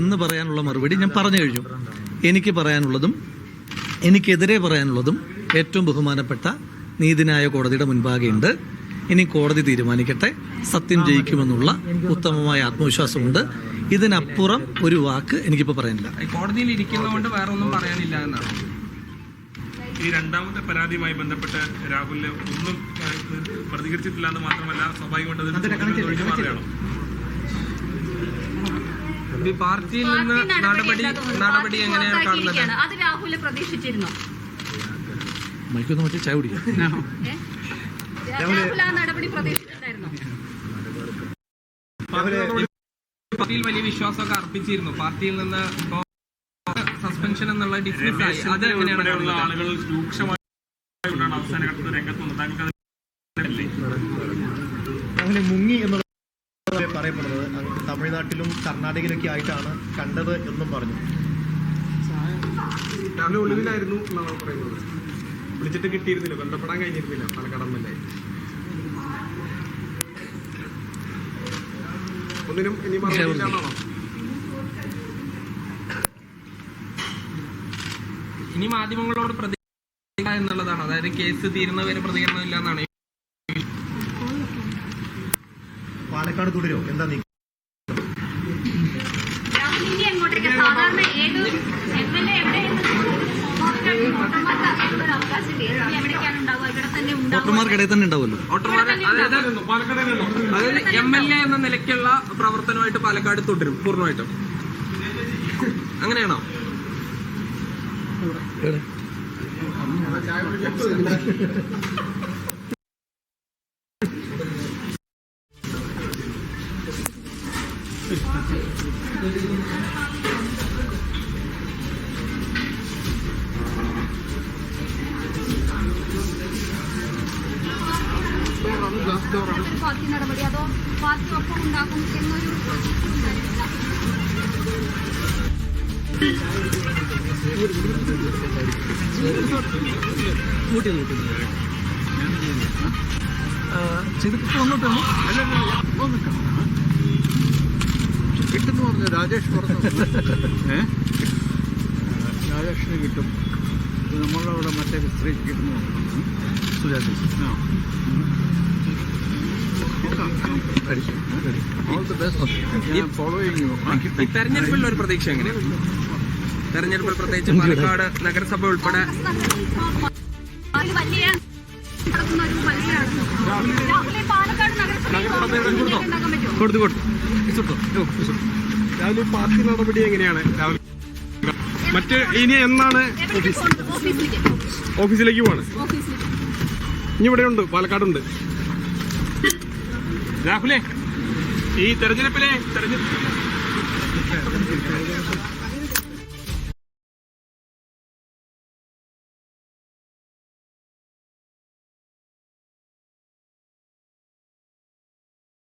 ഇന്ന് പറയാനുള്ള മറുപടി ഞാൻ പറഞ്ഞു കഴിഞ്ഞു. എനിക്ക് പറയാനുള്ളതും എനിക്കെതിരെ പറയാനുള്ളതും ഏറ്റവും ബഹുമാനപ്പെട്ട നീതിനായ കോടതിയുടെ മുൻപാകെയുണ്ട്. ഇനി കോടതി തീരുമാനിക്കട്ടെ. സത്യം ജയിക്കുമെന്നുള്ള ഉത്തമമായ ആത്മവിശ്വാസമുണ്ട്. ഇതിനപ്പുറം ഒരു വാക്ക് എനിക്കിപ്പോൾ പറയാനില്ല. കോടതിയിൽ ഇരിക്കുന്നതുകൊണ്ട് വേറെ ഒന്നും പറയാനില്ല എന്നാണ്. ഈ രണ്ടാമത്തെ പരാതിയുമായി ബന്ധപ്പെട്ട് രാഹുലിന് ഒന്നും പ്രതികരിച്ചിട്ടില്ല എന്ന് മാത്രമല്ല സ്വാഭാവികമായിട്ട് ഈ പാർട്ടിയിൽ നിന്ന് നടപടി നടപടി എങ്ങനെയാണ് കാണുന്നത്. അത് രാഹുൽ പ്രതീക്ഷിച്ചിരുന്നു. മൈക്കൊന്നും മറ്റേ ചായ കുടിക്കാം. രാഹുൽ ആ നടപടി പ്രതീക്ഷിച്ചിട്ടുണ്ടായിരുന്നു? പാർട്ടിയിൽ വലിയ വിശ്വാസമൊക്കെ അർപ്പിച്ചിരുന്നു. പാർട്ടിയിൽ നിന്ന് സസ്പെൻഷൻ എന്നുള്ള ഡിസ്മിസ് ആയി. അത് എങ്ങനെയാണ് ആളുകൾ രൂക്ഷമായി അവസാന ഘട്ടത്തിൽ രംഗത്ത് വന്നത്. താങ്കൾക്ക് മുങ്ങി എന്നുള്ള പറയപ്പെടുന്നത്. തമിഴ്നാട്ടിലും കർണാടകയിലൊക്കെ ആയിട്ടാണ് കണ്ടത് എന്നും പറഞ്ഞു. ഒളിവിലായിരുന്നു എന്നാണ് പറയുന്നത്. വിളിച്ചിട്ട് കിട്ടിയിരുന്നില്ല. ബന്ധപ്പെടാൻ കഴിഞ്ഞിരുന്നില്ല. പല എൽ ഒന്നിനും ഇനി മറുപടിയില്ലാന്നാണോ? ഇനി മാധ്യമങ്ങളോട് പ്രതികരിക്കുക എന്നുള്ളതാണ്. അതായത് കേസ് തീരുന്നവരെ പ്രതികരണം ഇല്ല എന്നാണ് പാലക്കാട് തുടരോ? എന്താ നീ? രാഹുൽ ഇനി സാധാരണ ഏത് എം എൽ എ എവിടെയെന്ന് വോട്ടർമാർക്ക് അറിയാനുള്ള ഒരു അവകാശമില്ലേ ഇനി എവിടേക്കാണ് ഉണ്ടാവുക? ഇവിടെ തന്നെ വോട്ടർമാർക്കിടയിൽ തന്നെ ഉണ്ടാവുമല്ലോ? വോട്ടർമാരെ അതായത് എം എൽ എ എന്ന നിലയ്ക്കുള്ള പ്രവർത്തനമായിട്ട് പാലക്കാട് തുടരും പൂർണമായിട്ടും. അങ്ങനെയാണോ? പാർട്ടി നടപടി അതോ പാർട്ടി ഒപ്പം ഉണ്ടാകും എന്നൊരു. ചെയ്തിട്ട് പറഞ്ഞു രാജേഷ് പറഞ്ഞു ഏ? രാജേഷിന് കിട്ടും. ഇത് നമ്മളുടെ അവിടെ മറ്റേ സ്ത്രീക്ക് കിട്ടുന്നു തെരഞ്ഞെടുപ്പിലുള്ള ആ. ഒരു പ്രതീക്ഷ എങ്ങനെയാണ് തെരഞ്ഞെടുപ്പിൽ പ്രത്യേകിച്ച് പാലക്കാട് നഗരസഭ ഉൾപ്പെടെ കൊടുത്തു കൊടുത്തു. കൊടുത്തു. രാവിലെ പാർട്ടി നടപടി എങ്ങനെയാണ്? രാവിലെ മറ്റ് ഇനി എന്നാണ് ഓഫീസിലേക്ക് പോവാണ്. ഇനി ഇവിടെ ഉണ്ട് പാലക്കാടുണ്ട്. രാഹുലേ ഈ തെരഞ്ഞെടുപ്പിലെ തെരഞ്ഞെടുപ്പ്